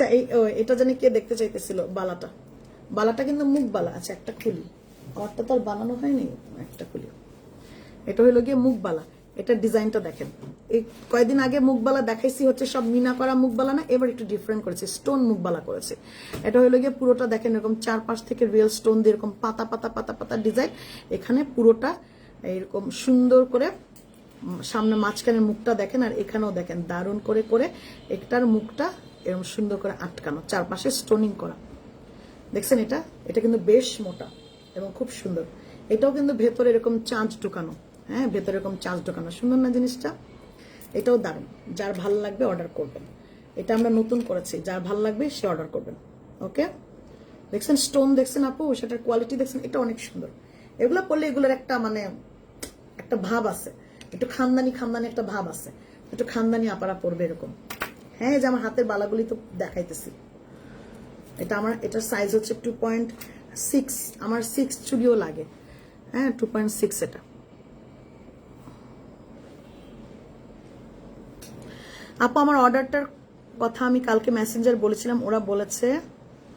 আচ্ছা এই এটা জানি কে দেখতে চাইতেছিল, বালাটা। বালাটা কিন্তু মুখ বালা আচ্ছা একটা খুলি। আমারটা তো আর বানানো হয়নি, একটা খুলি। এটা হলো গিয়ে মুখ বালা। এটা ডিজাইনটা দেখেন। এই কয়েকদিন আগে মুখবালা দেখাইছি হচ্ছে সব মিনা করা মুখবালা না, এবার একটু ডিফারেন্ট করেছে স্টোন মুখবালা করেছে। এটা হলো গিয়ে পুরোটা দেখেন, এরকম চারপাশ থেকে রিয়েল স্টোন দিয়ে এরকম পাতা পাতা পাতা পাতা ডিজাইন এখানে পুরোটা এরকম সুন্দর করে সামনে মাঝখানের মুখটা দেখেন, আর এখানেও দেখেন, দারুণ করে করে একটার মুখটা এরকম সুন্দর করে আটকানো, চারপাশে স্টোনিং করা। দেখছেন এটা? এটা কিন্তু বেশ মোটা এবং খুব সুন্দর। এটাও কিন্তু ভেতরে এরকম চাঁচ ঢুকানো হ্যাঁ? ভেতরে এরকম চাঁচ ঢুকানো। সুন্দর না জিনিসটা? এটাও দারুণ। যার ভালো লাগবে অর্ডার করবেন। এটা আমরা নতুন করেছি। যার ভালো লাগবে সে অর্ডার করবেন। ওকে দেখছেন স্টোন দেখছেন আপু? সেটার কোয়ালিটি দেখছেন, এটা অনেক সুন্দর। এগুলো পড়লে এগুলোর একটা মানে একটা ভাব আছে। একটু খানদানি খানদানি একটা ভাব আছে। একটু খানদানি আপারা পড়বে এরকম। হ্যাঁ যে আমার হাতের বালাগুলি তো দেখাইতেছি। এটা আমার, এটার সাইজ হচ্ছে টু পয়েন্ট সিক্স আমার সিক্স চুড়িও লাগে। হ্যাঁ টু পয়েন্ট সিক্স এটা। আপু, আমার অর্ডারটার কথা আমি কালকে মেসেঞ্জার বলেছিলাম, ওরা বলেছে,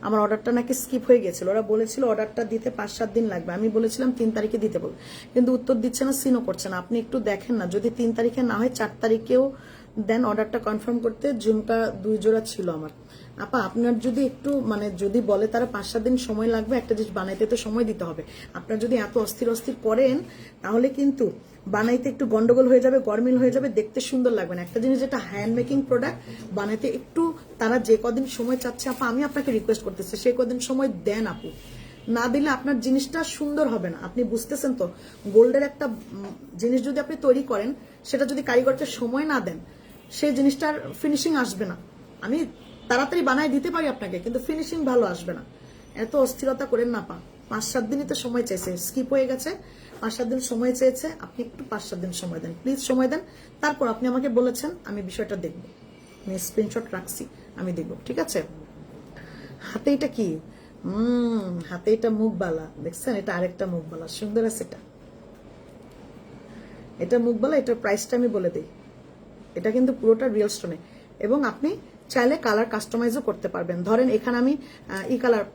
আমার অর্ডারটা নাকি স্কিপ হয়ে গেছিল। ওরা বলেছিল অর্ডারটা দিতে পাঁচ সাত দিন লাগবে। আমি বলেছিলাম তিন তারিখে দিতে বল। কিন্তু উত্তর দিচ্ছে না সিনও করছে না। আপনি একটু দেখেন না, যদি তিন তারিখে না হয়, চার তারিখেও দেন অর্ডারটা কনফার্ম করতে ঝুমকা দুই জোড়া ছিল আমার। আপা, আপনার যদি একটু মানে যদি বলে তারা পাঁচ সাত দিন সময় লাগবে, একটা জিনিস বানাইতে তো সময় দিতে হবে। আপনার যদি এত অস্থির অস্থির করেন, তাহলে কিন্তু বানাইতে একটু গন্ডগোল হয়ে যাবে, গরমিল হয়ে যাবে, দেখতে সুন্দর লাগবে না। একটা জিনিস যেটা হ্যান্ড মেকিং প্রোডাক্ট বানাইতে একটু তারা যে কদিন সময় চাচ্ছে, আপা, আমি আপনাকে রিকোয়েস্ট করতেছি, সে কদিন সময় দেন আপু। না দিলে আপনার জিনিসটা সুন্দর হবে না। আপনি বুঝতেছেন তো, গোল্ডের একটা জিনিস যদি আপনি তৈরি করেন, সেটা যদি কারিগরকে সময় না দেন সেই জিনিসটার ফিনিশিং আসবে না। আমি তাড়াতাড়ি বানাই দিতে পারি আপনাকে, কিন্তু ফিনিশিং ভালো আসবে না। এত অস্থিরতা করেন না পা পাঁচ, সাত দিনই তো সময় চাইছে স্কিপ হয়ে গেছে। পাঁচ, সাত দিন সময় চেয়েছে, আপনি একটু পাঁচ, সাত দিন সময় দেন। প্লিজ সময় দেন। তারপর আপনি আমাকে বলেছেন, আমি বিষয়টা দেখব। আমি স্ক্রিনশট রাখছি, আমি দেখব, ঠিক আছে? হাতে এটা কি? হুম, হাতে এটা মুখবালা। দেখছেন? এটা আরেকটা মুখবালা। সুন্দর আছে এটা। এটা মুখবালা, এটার প্রাইসটা আমি বলে দিই। এটা কিন্তু পুরোটা রিয়েল স্টোনে এবং আপনি চাইলে কালার কাস্টমাইজও করতে পারবেন। ধরেন এখানে আমি ই কালার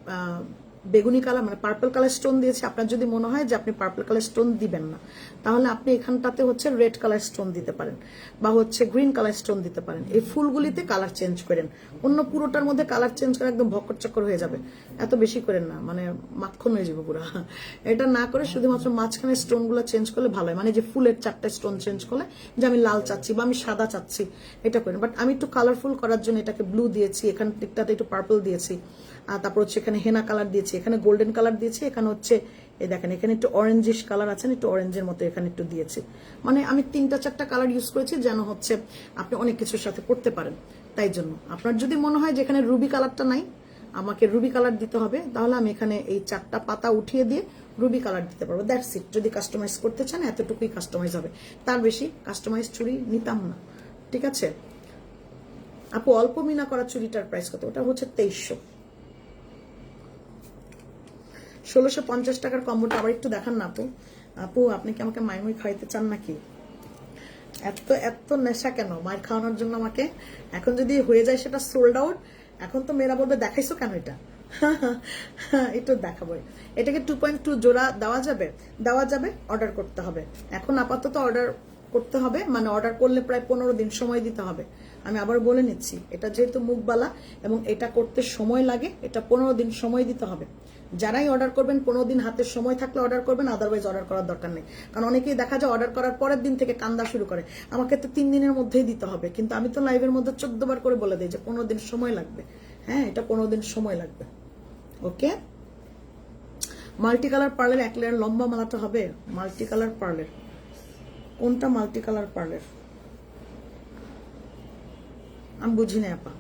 বেগুনি কালার মানে পার্পল কালার স্টোন দিয়েছি। আপনার যদি মনে হয় যে আপনি পার্পল কালার স্টোন দিবেন না, তাহলে আপনি এখানটাতে হচ্ছে রেড কালার স্টোন দিতে পারেন বা হচ্ছে গ্রিন কালার স্টোন দিতে পারেন। এই ফুলগুলিতে কালার চেঞ্জ করেন। অন্য পুরোটার মধ্যে কালার চেঞ্জ করে একদম ভকর চক্কর হয়ে যাবে। এত বেশি করেন না মানে মাখন হয়ে যাবে পুরো। এটা না করে শুধুমাত্র মাঝখানে স্টোনগুলো চেঞ্জ করলে ভালো হয়। মানে যে ফুলের চারটা স্টোন চেঞ্জ করলে, যে আমি লাল চাচ্ছি বা আমি সাদা চাচ্ছি, এটা করেন। বাট আমি একটু কালারফুল করার জন্য এটাকে ব্লু দিয়েছি, এখান দিকটাতে একটু পার্পল দিয়েছি। আর তারপর হচ্ছে এখানে হেনা কালার দিয়েছি, এখানে গোল্ডেন কালার দিয়েছি, এখানে হচ্ছে, এই দেখেন, এখানে একটু অরেঞ্জিশ কালার আছে, একটু অরেঞ্জের মতো এখানে একটু দিয়েছি। মানে আমি তিনটা চারটা কালার ইউজ করেছি যেন হচ্ছে আপনি অনেক কিছুর সাথে করতে পারেন। তাই জন্য আপনার যদি মনে হয় যে এখানে রুবি কালারটা নাই, আমাকে রুবি কালার দিতে হবে, তাহলে আমি এখানে এই চারটা পাতা উঠিয়ে দিয়ে রুবি কালার দিতে পারব। দ্যাটস ইট যদি কাস্টমাইজ করতে চান, এতটুকুই কাস্টমাইজ হবে। তার বেশি কাস্টমাইজ চুরি নিতাম না। ঠিক আছে? আপু, অল্প মিনা করা চুরিটার প্রাইস কত? ওটা হচ্ছে তেইশশো। ষোলোশো পঞ্চাশ টাকার কম্বোটা আবার একটু দেখান না আপু। আপু, আপনি কি আমাকে মাইমুই খাইতে চান নাকি? এত এত নেশা কেন? মায়ের খাওয়ানোর জন্য আমাকে? এখন যদি হয়ে যায় সেটা সোল্ড আউট এখন তো মেয়েরা বলবে, দেখাইছো কেন এটা? একটু দেখাবো। এটাকে টু পয়েন্ট টু জোড়া দেওয়া যাবে? দেওয়া যাবে অর্ডার করতে হবে। এখন আপাতত অর্ডার করতে হবে মানে অর্ডার করলে প্রায় পনেরো দিন সময় দিতে হবে। আমি আবার বলে নিচ্ছি, এটা যেহেতু মুখবালা এবং এটা করতে সময় লাগে, এটা পনেরো দিন সময় দিতে হবে। যারাই অর্ডার করবেন, পনেরো দিন হাতের সময় থাকলে অর্ডার করবেন আদারওয়াইজ অর্ডার করার দরকার নেই। কারণ অনেকেই দেখা যায় অর্ডার করার পরের দিন থেকে কান্দা শুরু করে। আমাকে তো তিন দিনের মধ্যেই দিতে হবে। কিন্তু আমি তো লাইভের মধ্যে চোদ্দ বার করে বলে দিই যে পনেরো দিন সময় লাগবে। হ্যাঁ এটা পনেরো দিন সময় লাগবে। ওকে? মাল্টি কালার পার্লের এক লেয়ার লম্বা মালাটা হবে। মাল্টি কালার পার্লের। কোনটা মাল্টি কালার পার্লের? আমি বুঝি নাই, আপা।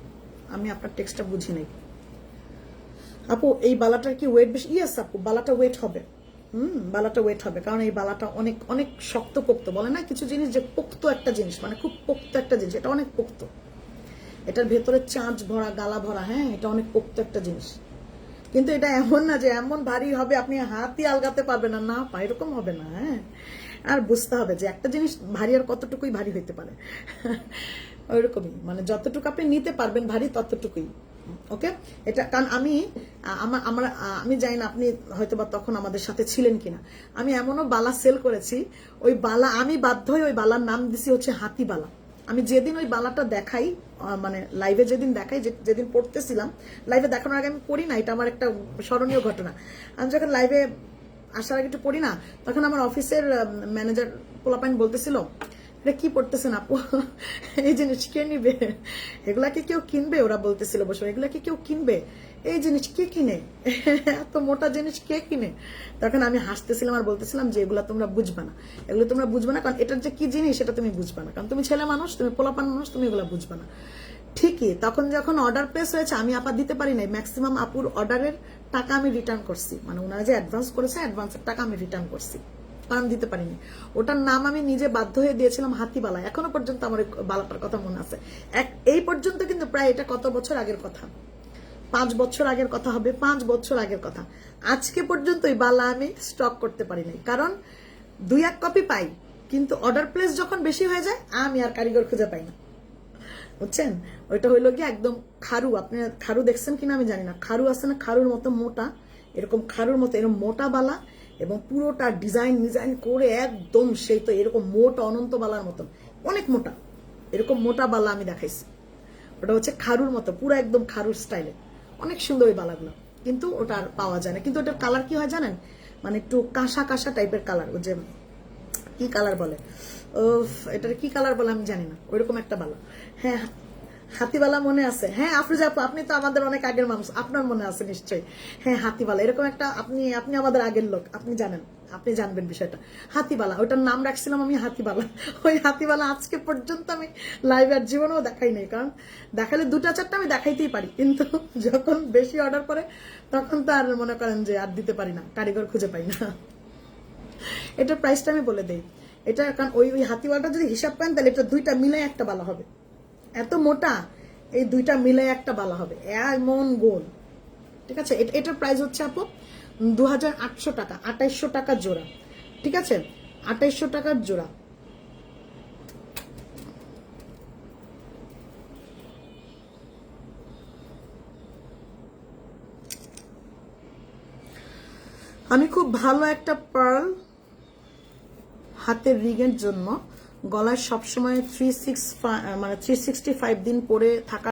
আমি আপনার টেক্সটটা বুঝি নাই। আপু, এই বালাটার কি ওয়েট বেশি? ইয়েস আপু, বালাটা ওয়েট হবে। হুম, বালাটা ওয়েট হবে, কারণ এই বালাটা অনেক অনেক শক্ত পোক্ত বলে না? কিছু জিনিস যে পোক্ত একটা জিনিস মানে খুব পোক্ত একটা জিনিস, এটা অনেক পোক্ত। এটার ভেতরে চাঁচ ভরা, গালা ভরা হ্যাঁ এটা অনেক পোক্ত একটা জিনিস। কিন্তু এটা এমন না যে এমন ভারী হবে, আপনি হাতই আলগাতে পারবেন না। না এরকম হবে না হ্যাঁ। আর বুঝতে হবে যে একটা জিনিস ভারী আর কতটুকুই ভারী হইতে পারে। ওইরকমই মানে যতটুকু আপনি নিতে পারবেন ভারী, ততটুকুই। ওকে এটা কারণ আমি আ- আমার, আমি জানি না আপনি হয়তো বা তখন আমাদের সাথে ছিলেন কিনা। আমি এমনও বালা সেল করেছি, ওই বালা, আমি বাধ্য হয়ে ওই বালার নাম দিছি হচ্ছে হাতি বালা। আমি যেদিন ওই বালাটা দেখাই মানে লাইভে যেদিন দেখাই যেদিন পড়তেছিলাম লাইভে দেখানোর আগে আমি পড়ি না, এটা আমার একটা স্মরণীয় ঘটনা। আমি যখন লাইভে আসার আগে একটু পড়ি না, তখন আমার অফিসের ম্যানেজার পোলাপাইন বলতেছিল এটা কি পড়তেছেন আপু? এই জিনিস কে নিবে? এগুলা কি কেউ কিনবে? ওরা বলতেছিল বসে, এগুলা কি কেউ কিনবে? এই জিনিস কে কিনে? এত মোটা জিনিস কে কিনে? তখন আমি হাসতেছিলাম আর বলতেছিলাম যে, এগুলা তোমরা বুঝবে না। এগুলো তোমরা বুঝবে না, কারণ এটার যে কি জিনিস, সেটা তুমি বুঝবে না। কারণ তুমি ছেলে মানুষ, তুমি পোলাপান মানুষ, তুমি এগুলা বুঝবে না। ঠিকই, তখন যখন অর্ডার প্লেস হয়েছে, আমি আপা দিতে পারি নাই। ম্যাক্সিমাম আপুর অর্ডারের টাকা আমি রিটার্ন করছি। মানে ওনারা যে অ্যাডভান্স করেছে অ্যাডভান্সের টাকা আমি রিটার্ন করছি। কারণ দিতে পারিনি। ওটার নাম আমি নিজে বাধ্য হয়ে দিয়েছিলাম হাতিবালা। এখনও পর্যন্ত আমার বালাটার কথা মনে আছে। এক এই পর্যন্ত কিন্তু প্রায় এটা কত বছর আগের কথা? পাঁচ বছর আগের কথা হবে, পাঁচ বছর আগের কথা। আজকে পর্যন্ত ওই বালা আমি স্টক করতে পারি নাই কারণ দুই এক কপি পাই, কিন্তু অর্ডার প্লেস যখন বেশি হয়ে যায়, আমি আর কারিগর খুঁজে পাই না। বুঝছেন? ওইটা হইল কি একদম খারু। আপনি খারু দেখছেন কিনা আমি জানি না। খারু আছে না খারুর মতো মোটা, এরকম খারুর মতো, এরকম মোটা বালা এবং পুরোটা ডিজাইন ডিজাইন করে একদম সেই তো এরকম মোটা অনন্ত বালার মতন। অনেক মোটা। এরকম মোটা বালা আমি দেখাইছি। ওটা হচ্ছে খারুর মতো পুরো একদম খারুর স্টাইলে অনেক সুন্দর ওই বালাগুলো। কিন্তু ওটা আর পাওয়া যায় না। কিন্তু ওটার কালার কি হয় জানেন? মানে একটু কাঁসা কাঁসা টাইপের কালার ওই যে কি কালার বলে? উফ, এটার কি কালার বলে আমি জানি না। ওইরকম একটা বালা। হ্যাঁ হাতিবালা মনে আছে। হ্যাঁ আফরুজা আপু, আপনি তো আমাদের অনেক আগের মানুষ। আপনার মনে আছে নিশ্চয়ই। হ্যাঁ হাতিবালা, এরকম একটা আপনি আপনি আমাদের আগের লোক, আপনি জানেন, আপনি জানবেন বিষয়টা। হাতিবালা ওইটার নাম রাখছিলাম আমি হাতিবালা। ওই হাতিবালা আজকে পর্যন্ত আমি লাইভ আর জীবনেও দেখাই নাই, কারণ দেখালে দুটা, চারটা আমি দেখাইতেই পারি। কিন্তু যখন বেশি অর্ডার করে, তখন তো আর মনে করেন যে আর দিতে পারি না, কারিগর খুঁজে পাই না। এটার প্রাইসটা আমি বলে দেই। এটা কারণ ওই ওই হাতিওয়ালটা যদি হিসাব করেন, তাহলে এটা দুইটা মিলে একটা বালা হবে। এত মোটা, এই দুইটা মিলে একটা বালা হবে। এমন গোল। ঠিক আছে? এট- এটার প্রাইস হচ্ছে আপু দু হাজার আটশো টাকা আঠাইশশো টাকা জোড়া। ঠিক আছে? আঠাইশশো টাকার জোড়া। আমি খুব ভালো একটা পার্ল হাতের রিগের জন্য গলায় সবসময় থ্রি সিক্স মানে থ্রি সিক্সটি ফাইভ দিন পরে থাকা